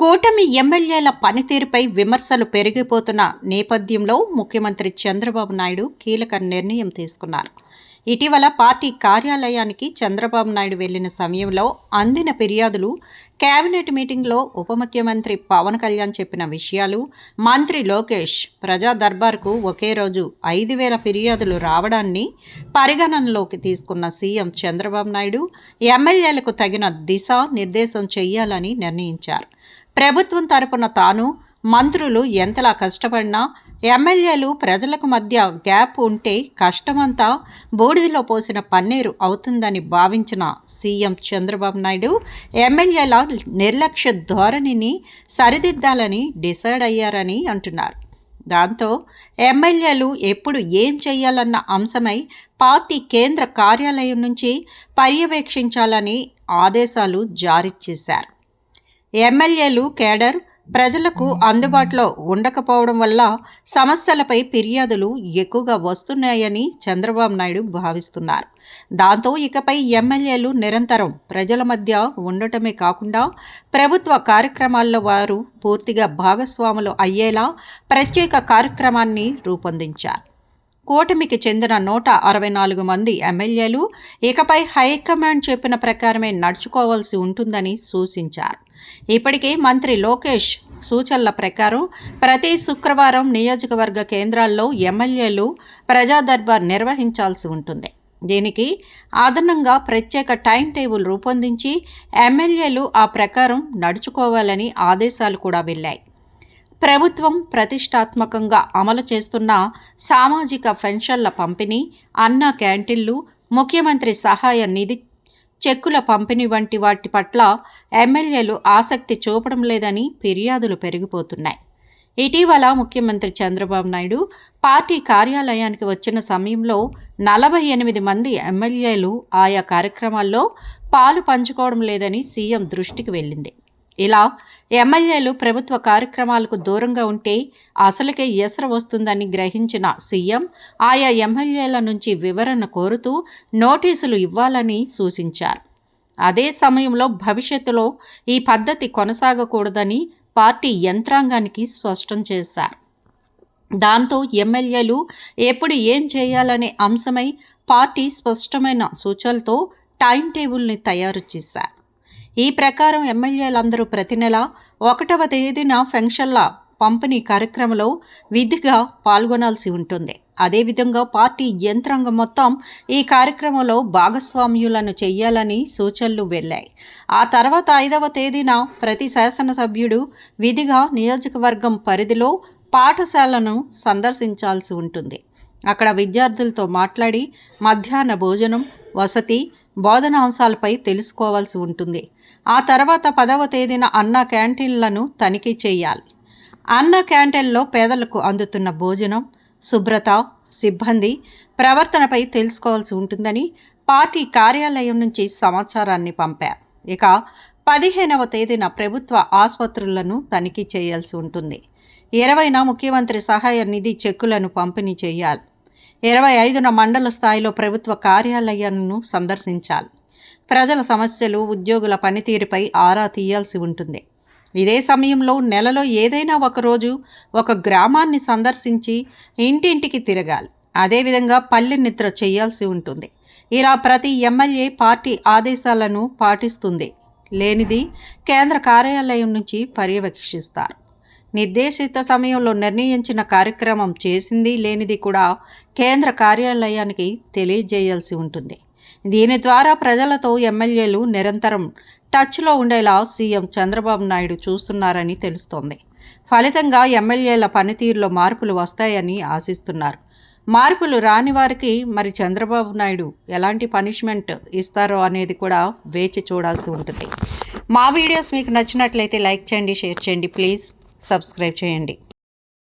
కూటమి ఎమ్మెల్యేల పనితీరుపై విమర్శలు పెరిగిపోతున్న నేపథ్యంలో ముఖ్యమంత్రి చంద్రబాబు నాయుడు కీలక నిర్ణయం తీసుకున్నారు. ఇటీవల పార్టీ కార్యాలయానికి చంద్రబాబు నాయుడు వెళ్ళిన సమయంలో అందిన ఫిర్యాదులు కేబినెట్ మీటింగ్లో ఉప ముఖ్యమంత్రి పవన్ కళ్యాణ్ చెప్పిన విషయాలు మంత్రి లోకేష్ ప్రజా దర్బార్కు ఒకే రోజు ఐదు వేల ఫిర్యాదులు రావడాన్ని పరిగణనలోకి తీసుకున్న సీఎం చంద్రబాబు నాయుడు ఎమ్మెల్యేలకు తగిన దిశ నిర్దేశం చేయాలని నిర్ణయించారు. ప్రభుత్వం తరపున తాను మంత్రులు ఎంతలా కష్టపడినా ఎమ్మెల్యేలు ప్రజలకు మధ్య గ్యాప్ ఉంటే కష్టమంతా బూడిదలో పోసిన పన్నీరు అవుతుందని భావించిన సీఎం చంద్రబాబు నాయుడు ఎమ్మెల్యేల నిర్లక్ష్య ధోరణిని సరిదిద్దాలని డిసైడ్ అయ్యారని అంటున్నారు. దాంతో ఎమ్మెల్యేలు ఎప్పుడు ఏం చేయాలన్న అంశమై పార్టీ కేంద్ర కార్యాలయం నుంచి పర్యవేక్షించాలని ఆదేశాలు జారీ చేశారు. ఎమ్మెల్యేలు కేడర్ ప్రజలకు అందుబాటులో ఉండకపోవడం వల్ల సమస్యలపై ఫిర్యాదులు ఎక్కువగా వస్తున్నాయని చంద్రబాబు నాయుడు భావిస్తున్నారు. దాంతో ఇకపై ఎమ్మెల్యేలు నిరంతరం ప్రజల మధ్య ఉండటమే కాకుండా ప్రభుత్వ కార్యక్రమాల్లో వారు పూర్తిగా భాగస్వాములు అయ్యేలా ప్రత్యేక కార్యక్రమాన్ని రూపొందించారు. కూటమికి చెందిన నూట అరవై నాలుగు మంది ఎమ్మెల్యేలు ఇకపై హైకమాండ్ చెప్పిన ప్రకారమే నడుచుకోవాల్సి ఉంటుందని సూచించారు. ఇప్పటికే మంత్రి లోకేష్ సూచనల ప్రకారం ప్రతి శుక్రవారం నియోజకవర్గ కేంద్రాల్లో ఎమ్మెల్యేలు ప్రజా దర్బార్ నిర్వహించాల్సి ఉంటుంది. దీనికి అదనంగా ప్రత్యేక టైం టేబుల్ రూపొందించి ఎమ్మెల్యేలు ఆ ప్రకారం నడుచుకోవాలని ఆదేశాలు కూడా వెళ్ళాయి. ప్రభుత్వం ప్రతిష్టాత్మకంగా అమలు చేస్తున్న సామాజిక పెన్షన్ల పంపిణీ అన్న క్యాంటీన్లు ముఖ్యమంత్రి సహాయ నిధి చెక్కుల పంపిణీ వంటి వాటి పట్ల ఎమ్మెల్యేలు ఆసక్తి చూపడం లేదని ఫిర్యాదులు పెరిగిపోతున్నాయి. ఇటీవల ముఖ్యమంత్రి చంద్రబాబు నాయుడు పార్టీ కార్యాలయానికి వచ్చిన సమయంలో నలభై ఎనిమిది మంది ఎమ్మెల్యేలు ఆయా కార్యక్రమాల్లో పాలు పంచుకోవడం లేదని సీఎం దృష్టికి వెళ్ళింది. ఇలా ఎమ్మెల్యేలు ప్రభుత్వ కార్యక్రమాలకు దూరంగా ఉంటే అసలుకే ఎసర వస్తుందని గ్రహించిన సీఎం ఆయా ఎమ్మెల్యేల నుంచి వివరణ కోరుతూ నోటీసులు ఇవ్వాలని సూచించారు. అదే సమయంలో భవిష్యత్తులో ఈ పద్ధతి కొనసాగకూడదని పార్టీ యంత్రాంగానికి స్పష్టం చేశారు. దాంతో ఎమ్మెల్యేలు ఎప్పుడు ఏం చేయాలనే అంశమై పార్టీ స్పష్టమైన సూచనలతో టైం టేబుల్ని తయారు చేశారు. ఈ ప్రకారం ఎమ్మెల్యేలందరూ ప్రతి నెల ఒకటవ తేదీన ఫెన్షన్ల పంపిణీ కార్యక్రమంలో విధిగా పాల్గొనాల్సి ఉంటుంది. అదేవిధంగా పార్టీ యంత్రాంగం మొత్తం ఈ కార్యక్రమంలో భాగస్వామ్యులను చేయాలని సూచనలు వెళ్ళాయి. ఆ తర్వాత ఐదవ తేదీన ప్రతి శాసనసభ్యుడు విధిగా నియోజకవర్గం పరిధిలో పాఠశాలను సందర్శించాల్సి ఉంటుంది. అక్కడ విద్యార్థులతో మాట్లాడి మధ్యాహ్న భోజనం వసతి బోధనాంశాలపై తెలుసుకోవాల్సి ఉంటుంది. ఆ తర్వాత పదవ తేదీన అన్న క్యాంటీన్లను తనిఖీ చేయాలి. అన్న క్యాంటీన్లో పేదలకు అందుతున్న భోజనం శుభ్రత సిబ్బంది ప్రవర్తనపై తెలుసుకోవాల్సి ఉంటుందని పార్టీ కార్యాలయం నుంచి సమాచారాన్ని పంపారు. ఇక పదిహేనవ తేదీన ప్రభుత్వ ఆసుపత్రులను తనిఖీ చేయాల్సి ఉంటుంది. ఇరవైన ముఖ్యమంత్రి సహాయ నిధి చెక్కులను పంపిణీ చేయాలి. ఇరవై ఐదున మండల స్థాయిలో ప్రభుత్వ కార్యాలయాలను సందర్శించాలి. ప్రజల సమస్యలు ఉద్యోగుల పనితీరుపై ఆరా తీయాల్సి ఉంటుంది. ఇదే సమయంలో నెలలో ఏదైనా ఒకరోజు ఒక గ్రామాన్ని సందర్శించి ఇంటింటికి తిరగాలి. అదేవిధంగా పల్లె నిద్ర చేయాల్సి ఉంటుంది. ఇలా ప్రతి ఎమ్మెల్యే పార్టీ ఆదేశాలను పాటిస్తుంది. లేనిది కేంద్ర కార్యాలయం నుంచి పర్యవేక్షిస్తారు. నిర్దేశిత సమయంలో నిర్ణయించిన కార్యక్రమం చేసింది లేనిది కూడా కేంద్ర కార్యాలయానికి తెలియజేయాల్సి ఉంటుంది. దీని ద్వారా ప్రజలతో ఎమ్మెల్యేలు నిరంతరం టచ్లో ఉండేలా సీఎం చంద్రబాబు నాయుడు చూస్తున్నారని తెలుస్తోంది. ఫలితంగా ఎమ్మెల్యేల పనితీరులో మార్పులు వస్తాయని ఆశిస్తున్నారు. మార్పులు రాని వారికి మరి చంద్రబాబు నాయుడు ఎలాంటి పనిష్మెంట్ ఇస్తారో అనేది కూడా వేచి చూడాల్సి ఉంటుంది. మా వీడియోస్ మీకు నచ్చినట్లయితే లైక్ చేయండి షేర్ చేయండి ప్లీజ్. సబ్స్క్రైబ్ చేయండి.